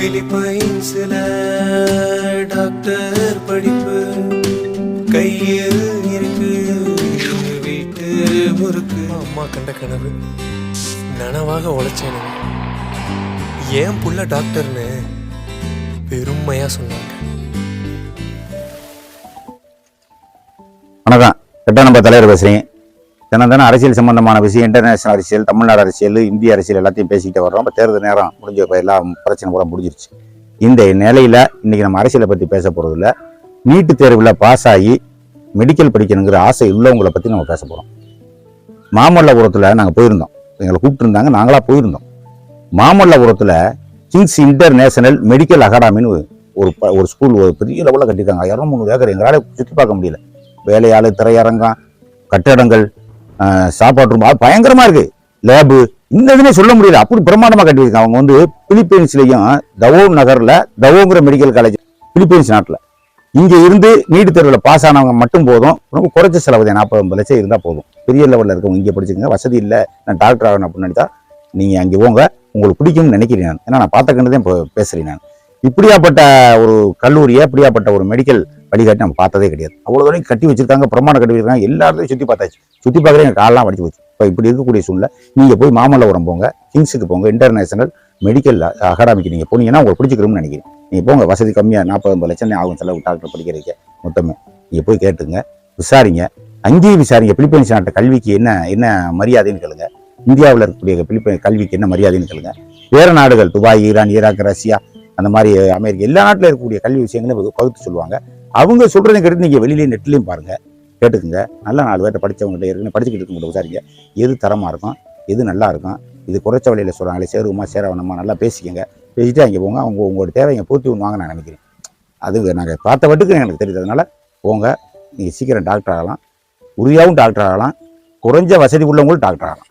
பிலிப்பைன்ஸ்ல doctor படிப்பு கையில் இருக்கு. வீட்டு முறுக்கு. அம்மா கண்ட கனவு. நனவாக உழைச்சேனுங்க ஏன் புள்ள டாக்டர்னு பெருமையா சொன்னாங்க. வணக்கம். எட்டாம் நம்பர் தலைவர் பேசுகிறேன் தினம் அரசியல் சம்பந்தமான விஷயம் இன்டர்நேஷனல் அரசியல் தமிழ்நாடு அரசியல் இந்திய அரசியல் எல்லாத்தையும் பேசிக்கிட்டு வர்றோம். இப்போ தேர்தல் நேரம் முடிஞ்ச இப்போ எல்லா பிரச்சனை கூட முடிஞ்சிருச்சு. இந்த நிலையில் இன்றைக்கி நம்ம அரசியலை பற்றி பேச போகிறது இல்லை நீட்டு தேர்வில் பாஸ் ஆகி மெடிக்கல் படிக்கணுங்கிற ஆசை உள்ளவங்களை பற்றி நம்ம பேச போகிறோம் மாமல்லபுரத்தில் நாங்கள் போயிருந்தோம். எங்களை கூப்பிட்டுருந்தாங்க நாங்களாக போயிருந்தோம். மாமல்லபுரத்தில் கிங்ஸ் இன்டர்நேஷனல் மெடிக்கல் அகாடமின்னு ஒரு ப- ஒரு ஸ்கூல் ஒரு பெரிய லெவலில் கட்டியிருக்காங்க. இரநூறு ஏக்கர். எங்களால் சுற்றி பார்க்க முடியல. வேலையாள் திரையரங்கம் கட்டடங்கள் சாப்பாட்டு ரூம் அது பயங்கரமா இருக்கு. லேபு இந்த இதுனே சொல்ல முடியல. அப்படி பிரம்மாண்டமா கட்டியிருக்காங்க. அவங்க வந்து பிலிப்பைன்ஸ்லயும் தவோ நகர்ல தவோங்கிற மெடிக்கல் காலேஜ் பிலிப்பைன்ஸ் நாட்டுல. இங்க இருந்து நீட் தேர்வில் பாஸ் ஆனவங்க மட்டும் போதும். ரொம்ப குறைச்ச செலவு தான். நாற்பது ஐம்பது லட்சம் இருந்தால் போதும். பெரிய லெவலில் இருக்கவங்க இங்கே படிச்சுக்கங்க. வசதி இல்லை. நான் டாக்டர் ஆகணும் அப்படின்னு நினைச்சா நீங்கள் அங்கே போங்க. உங்களுக்கு பிடிக்கும்னு நினைக்கிறேன் நான். ஏன்னா நான் பார்த்துக்கிட்டு தான் இப்போ பேசுகிறேன் நான். இப்படியாப்பட்ட ஒரு கல்லூரியை இப்படியாப்பட்ட ஒரு மெடிக்கல் வழிகாட்டி நம்ம பார்த்ததே கிடையாது. அவ்வளோ தூரம் கட்டி வச்சிருக்காங்க பிரமாணம் கட்டி வச்சிருக்காங்க எல்லாத்தையும் சுற்றி பார்த்தாச்சு. சுற்றி பார்க்குறேன் எங்கள் காலெல்லாம் வடிச்சு போச்சு. இப்போ இப்படி இருக்கக்கூடிய சூழ்நிலை. நீங்கள் போய் மாமல்லபுரம் போங்க கிங்ஸுக்கு போங்க இன்டர்நேஷனல் மெடிக்கல் அகாடமிக்கு நீங்கள் போனீங்கன்னா உங்களுக்கு பிடிச்சிக்கிறோம்னு நினைக்கிறேன். நீங்கள் போங்க வசதி கம்மியாக நாற்பது ஐம்பது லட்சம் ஆகும் செலவு டாக்டர் படிக்கிறதுக்கு. மொத்தமே. நீங்கள் போய் கேட்டுங்க விசாரிங்க. அங்கேயும் விசாரிங்க பிலிப்பைன்ஸ் நாட்டு கல்விக்கு என்ன என்ன மரியாதைன்னு கேளுங்க. இந்தியாவில் இருக்கக்கூடிய பிலிப்பை கல்விக்கு என்ன மரியாதைன்னு கேளுங்க. வேறு நாடுகள் துபாய் ஈரான் ஈராக் ரஷ்யா அந்த மாதிரி அமெரிக்கா எல்லா நாட்டில் இருக்கக்கூடிய கல்வி விஷயங்களையும் பகுத்து சொல்லுவாங்க. அவங்க சொல்றதை கேட்டு நீங்கள் வெளியிலேயும் நெட்லேயும் பாருங்கள் கேட்டுக்குங்க. நல்ல நாலு பேர்ட்ட படித்தவங்கள்ட்ட ஏற்கனவே படிச்சுக்கிட்டு இருக்கவங்கள்ட்ட விசாரிங்க எது தரமாக இருக்கும்? எது நல்லா இருக்கும்? இது குறைச்ச வழியில் சொல்கிறாங்களே சேருவோமா சேரவனமா நல்லா பேசிக்கங்க. பேசிட்டு அங்கே போங்க. அவங்க உங்களோட தேவையை பூர்த்தி பண்ணுவாங்க நான் நினைக்கிறேன். அது நாங்கள் பார்த்த வட்டுக்கு எனக்கு தெரியுது. அதனால் போங்க. நீங்கள் சீக்கிரம் டாக்டர் ஆகலாம். உறுதியாகவும் டாக்டர் ஆகலாம். குறைஞ்ச வசதி உள்ளவங்களும் டாக்டர் ஆகலாம்.